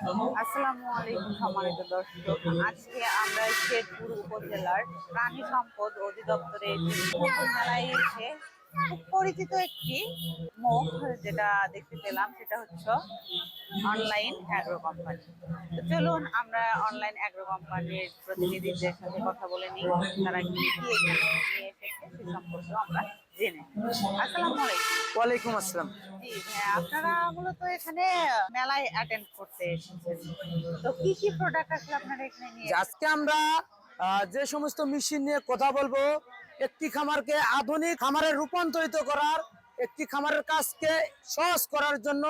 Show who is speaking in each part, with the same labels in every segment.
Speaker 1: আসসালামু আলাইকুম সম্মানিত দর্শক। আজকে আমরা শেরপুর উপজেলার প্রাণী সম্পদ অধিদপ্তরের মেলায় এসে খুব পরিচিত একটি মুখ যেটা দেখতে পেলাম, সেটা হচ্ছে অনলাইন অ্যাগ্রো কোম্পানি। তো চলুন আমরা অনলাইন অ্যাগ্রো কোম্পানির প্রতিনিধিদের সাথে কথা বলে নিই, তারা কি নিয়ে এসেছে সে সম্পর্কে আমরা জেনে। আসসালামু আলাইকুম।
Speaker 2: ওয়ালাইকুম আসসালাম।
Speaker 1: জি হ্যাঁ আপনারা মূলত এখানে মেলায় অ্যাটেন্ড করতে এসেছেন। তো কি কি প্রোডাক্ট আসলে আপনারা এখানে নিয়ে
Speaker 2: আজকে আমরা যে সমস্ত মেশিন নিয়ে কথা বলব একটি খামারকে আধুনিক খামারে রূপান্তরিত করার একটি খামারের কাজকে সহজ করার জন্য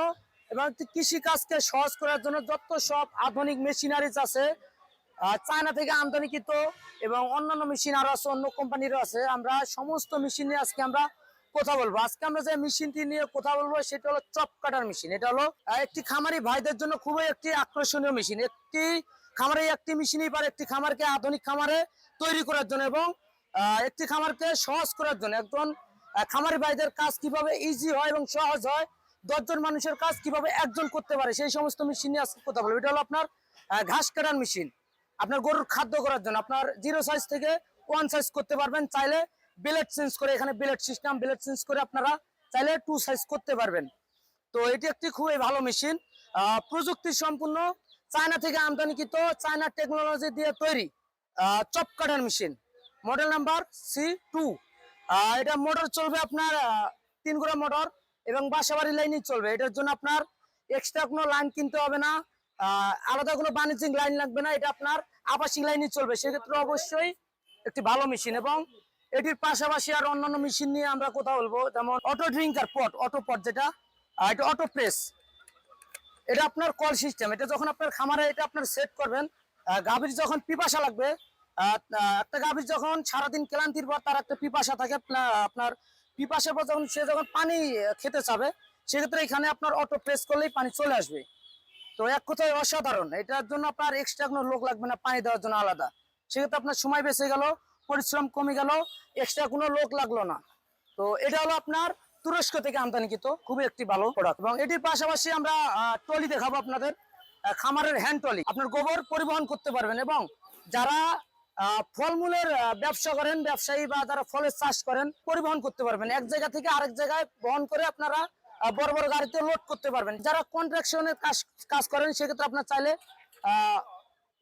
Speaker 2: এবং কৃষি কাজকে সহজ করার জন্য যত সব আধুনিক মেশিনারিজ আছে চায়না থেকে আমদানিকৃত এবং অন্যান্য মেশিন আরও আছে অন্য কোম্পানিরও আছে আমরা সমস্ত মেশিন নিয়ে আজকে আমরা কথা বলব। আজকে আমরা যে মেশিনটি নিয়ে কথা বলব, সেটা হলো চপ কাটার মেশিন এটা হলো একটি খামারি ভাইদের জন্য খুবই একটি আকর্ষণীয় মেশিন একটি খামারে একটি মেশিনই পারে একটি খামারকে আধুনিক খামারে তৈরি করার জন্য এবং একটি খামারকে সহজ করার জন্য। একজন খামারি ভাইদের কাজ কীভাবে ইজি হয় এবং সহজ হয়, দশজন মানুষের কাজ কীভাবে একজন করতে পারে, সেই সমস্ত মেশিন নিয়ে আজকে কথা বলব। এটা হলো আপনার ঘাস কাটার মেশিন আপনার গরুর খাদ্য করার জন্য। আপনার জিরো সাইজ থেকে ওয়ান সাইজ করতে পারবেন। চাইলে বিলেট চেঞ্জ করে, এখানে বিলেট সিস্টেম বিলেট চেঞ্জ করে আপনারা চাইলে টু সাইজ করতে পারবেন। তো এটি একটি খুবই ভালো মেশিন প্রযুক্তি সম্পূর্ণ চায়না থেকে আমদানিকৃত চায়না টেকনোলজি দিয়ে তৈরি chop cutter machine model number C two এটা মোটর চলবে আপনার তিন গোড়া মোটর এবং বাসাবাড়ি লাইনই চলবে। এটার জন্য আপনার এক্সট্রা কোনো লাইন কিনতে হবে না। আলাদা কোনো বাণিজ্যিক লাইন লাগবে না। এটা আপনার আবাসিক লাইনই চলবে। সেক্ষেত্রে অবশ্যই একটি ভালো মেশিন এবং এটির পাশাপাশি আর অন্যান্য মেশিন নিয়ে আমরা কথা বলব, যেমন auto drinker pot auto pot যেটা এটা অটো প্রেস এটা আপনার কল সিস্টেম এটা যখন আপনার খামারে এটা আপনার সেট করবেন গাভীর যখন পিপাসা লাগবে একটা গাভীর যখন সারাদিন ক্লান্তির পর তার একটা পিপাসা থাকে আপনার পিপাসার পর যখন সে যখন পানি খেতে চাবে, সেক্ষেত্রে এখানে আপনার অটো প্রেস করলেই পানি চলে আসবে। তো এক কথায় অসাধারণ, এটার জন্য আপনার এক্সট্রা কোনো লোক লাগবে না, পানি দেওয়ার জন্য আলাদা। সেক্ষেত্রে আপনার সময় বেঁচে গেল পরিশ্রম কমে গেল এক্সট্রা কোনো লোক লাগল না। তো এটা হলো আপনার তুরস্ক থেকে আমদানিকৃত, খুবই একটি ভালো প্রোডাক্ট এবং এটির পাশাপাশি আমরা টলি দেখাবো আপনাদের খামারের হ্যান্ড টলি আপনার গোবর পরিবহন করতে পারবেন এবং যারা ফলমূলের ব্যবসা করেন, ব্যবসায়ী বা যারা ফলের চাষ করেন, পরিবহন করতে পারবেন। এক জায়গা থেকে আরেক জায়গায় বহন করে আপনারা বড় বড় গাড়িতে লোড করতে পারবেন। যারা কন্ট্রাকশনের কাজ কাজ করেন, সেক্ষেত্রে আপনার চাইলে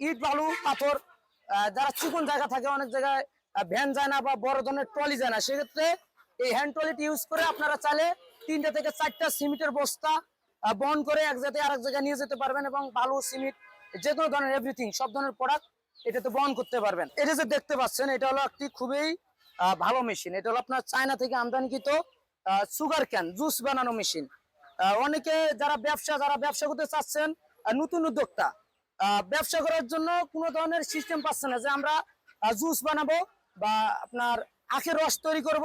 Speaker 2: ইট, বালু, পাথর যারা চিকন জায়গা থাকে, অনেক জায়গায় ভ্যান যায় না বা বড় ধরনের ট্রলি যায় না, সেক্ষেত্রে এই হ্যান্ড ট্রলিটি ইউজ করে আপনারা চাইলে তিনটা থেকে চারটা সিমেন্টের বস্তা বহন করে এক জায়গায় আরেক জায়গায় নিয়ে যেতে পারবেন এবং বালু, সিমেন্ট, যে কোনো ধরনের এভরিথিং সব ধরনের প্রোডাক্ট এটাতে বহন করতে পারবেন। এটা যে দেখতে পাচ্ছেন, এটা হলো একটি খুবই ভালো মেশিন এটা হলো আপনার চায়না থেকে আমদানিকৃত সুগার ক্যান জুস বানানো মেশিন অনেকে যারা ব্যবসা যারা ব্যবসা করতে চাচ্ছেন নতুন উদ্যোক্তা ব্যবসা করার জন্য কোনো ধরনের সিস্টেম পাচ্ছে না যে আমরা জুস বানাবো বা আপনার আখের রস তৈরি করব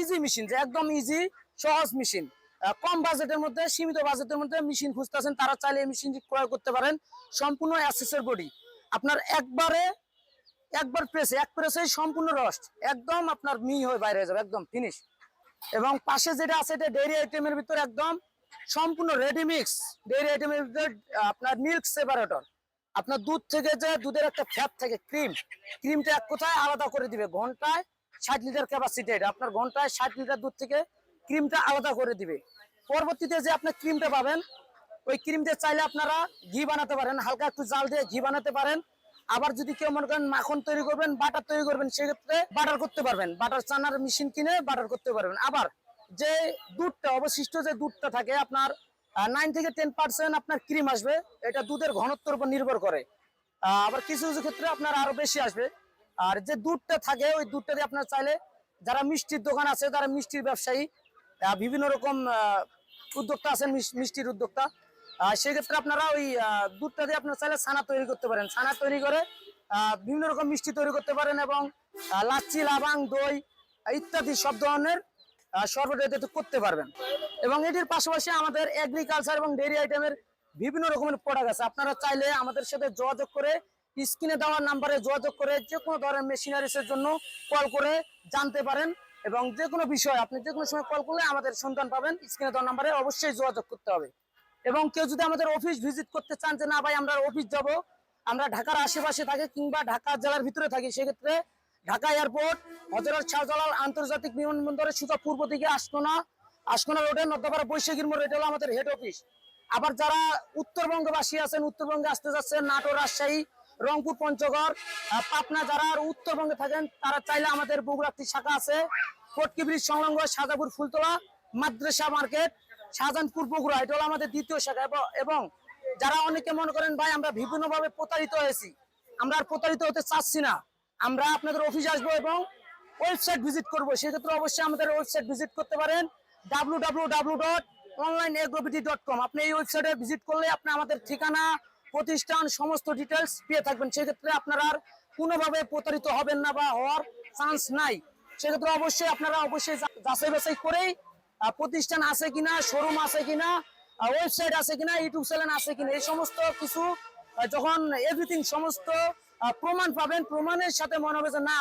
Speaker 2: ইজি মেশিন যে একদম ইজি সহজ মেশিন কম বাজেটের মধ্যে, সীমিত বাজেটের মধ্যে মেশিন খুঁজতেছেন, তারা চাইলে এই মেশিনটি ক্রয় করতে পারেন সম্পূর্ণ অ্যাসেসের বডি আপনার একবারে, একবার প্রেসে এক প্রেসে সম্পূর্ণ রস একদম আপনার মি হয়ে বাইরে যাবে, একদম ফিনিশ এবং পাশে যেটা আছে, এটা ডেইরি আইটেমের ভিতর একদম সম্পূর্ণ রেডি মিক্স ডেইরি আইটেমের ভিতর আপনার মিল্ক সেপারেটর আপনার দুধ থেকে যে দুধের একটা ফ্যাট থাকে ক্রিম ক্রিমটা এক কোথায় আলাদা করে দিবে। ঘন্টায় ষাট লিটার ক্যাপাসিটি এটা। আপনার ঘন্টায় ষাট লিটার দুধ থেকে ক্রিমটা আলাদা করে দিবে। পরবর্তীতে যে আপনার ক্রিমটা পাবেন, ওই ক্রিম দিয়ে চাইলে আপনারা ঘি বানাতে পারেন। হালকা একটু জাল দিয়ে ঘি বানাতে পারেন। আবার যদি কেউ মনে করেন মাখন তৈরি করবেন, বাটার তৈরি করবেন, সেক্ষেত্রে বাটার করতে পারবেন। বাটার চানার মেশিন কিনে বাটার করতে পারবেন। আবার যে দুধটা, অবশিষ্ট যে দুধটা থাকে, আপনার নাইন থেকে টেন পার্সেন্ট আপনার ক্রিম আসবে। এটা দুধের ঘনত্বের উপর নির্ভর করে। আবার কিছু কিছু ক্ষেত্রে আপনার আরও বেশি আসবে। আর যে দুধটা থাকে, ওই দুধটা দিয়ে আপনার চাইলে যারা মিষ্টির দোকান আছে তারা মিষ্টির ব্যবসায়ী বিভিন্ন রকম উদ্যোক্তা আছেন মিষ্টির উদ্যোক্তা সেক্ষেত্রে আপনারা ওই দুধটা দিয়ে আপনার চাইলে ছানা তৈরি করতে পারেন। ছানা তৈরি করে বিভিন্ন রকম মিষ্টি তৈরি করতে পারেন এবং লাচ্ছি, লাবাং, দই, ইত্যাদি সব ধরনের এটাতে করতে পারবেন। এবং এটির পাশাপাশি আমাদের এগ্রিকালচার এবং ডেয়ারি আইটেমের বিভিন্ন রকমের প্রোডাক্ট আছে। আপনারা চাইলে আমাদের সাথে যোগাযোগ করে স্ক্রিনে দেওয়ার নাম্বারে যোগাযোগ করে যে কোনো ধরনের মেশিনারিসের জন্য কল করে জানতে পারেন। এবং যে কোনো বিষয়, আপনি যে কোনো সময় কল করলে আমাদের সন্ধান পাবেন। স্ক্রিনে দেওয়ার নাম্বারে অবশ্যই যোগাযোগ করতে হবে। এবং কেউ যদি আমাদের অফিস ভিজিট করতে চান যে, না ভাই, আমরা অফিস যাব। আমরা ঢাকার আশেপাশে থাকি কিংবা ঢাকা জেলার ভিতরে থাকি, সেক্ষেত্রে ঢাকা এয়ারপোর্ট, হজরত শাহজালাল আন্তর্জাতিক বিমানবন্দরের সোজা পূর্ব দিকে আসকোনা আসকোনা রোডে নদ্যপাড়া বৈশাখীর মোড়, এটা হলো আমাদের হেড অফিস আবার যারা উত্তরবঙ্গবাসী আছেন, উত্তরবঙ্গে আসতে যাচ্ছেন, নাটোর, রাজশাহী, রংপুর, পঞ্চগড় পাবনা যারা আর উত্তরবঙ্গে থাকেন, তারা চাইলে আমাদের বগুড়ার শাখা আছে, ফটকি ব্রিজ সংলগ্ন সাজাপুর ফুলতলা মাদ্রাসা মার্কেট, শাহজাহানপুর বগুড়া, এটা হলো আমাদের দ্বিতীয় শাখা। এবং- যারা অনেকে মনে করেন, ভাই, আমরা বিভিন্ন ভাবে প্রতারিত হয়েছি। আমরা আর প্রতারিত হতে চাচ্ছি না। আমরা আপনাদের অফিস আসব এবং ওয়েবসাইট ভিজিট করব। সেক্ষেত্রে অবশ্যই আমাদের ওয়েবসাইট ভিজিট করতে পারেন। W dot online agro BD dot com আপনি এই ওয়েবসাইটে ভিজিট করলে আপনি আমাদের ঠিকানা, প্রতিষ্ঠান, সমস্ত ডিটেলস পেয়ে থাকবেন। সেক্ষেত্রে আপনারা আর কোনোভাবে প্রতারিত হবেন না বা হওয়ার চান্স নাই। সেক্ষেত্রে অবশ্যই আপনারা অবশ্যই যাচাই বাছাই করেই প্রতিষ্ঠান আছে কিনা শোরুম আছে কিনা ওয়েবসাইট আছে কিনা, ইউটিউব চ্যানেল আছে কিনা, এই সমস্ত কিছু যখন এভরিথিং সমস্ত প্রমাণ পাবেন, প্রমাণের সাথে মনে হবে যে না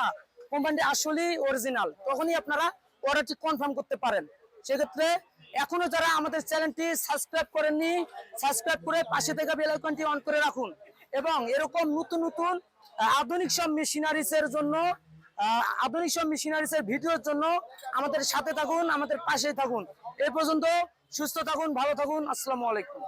Speaker 2: কোম্পানিটি আসলেই অরিজিনাল তখনই আপনারা অর্ডারটি কনফার্ম করতে পারেন। সেক্ষেত্রে এখনও যারা আমাদের চ্যানেলটি সাবস্ক্রাইব করেননি সাবস্ক্রাইব করে পাশে থেকে বেল আইকনটি অন করে রাখুন। এবং এরকম নতুন নতুন আধুনিক সব মেশিনারিজ এর জন্য আধুনিক সব মেশিনারিজ এর ভিডিওর জন্য আমাদের সাথে থাকুন, আমাদের পাশে থাকুন। এই পর্যন্ত সুস্থ থাকুন, ভালো থাকুন। আসসালামু আলাইকুম।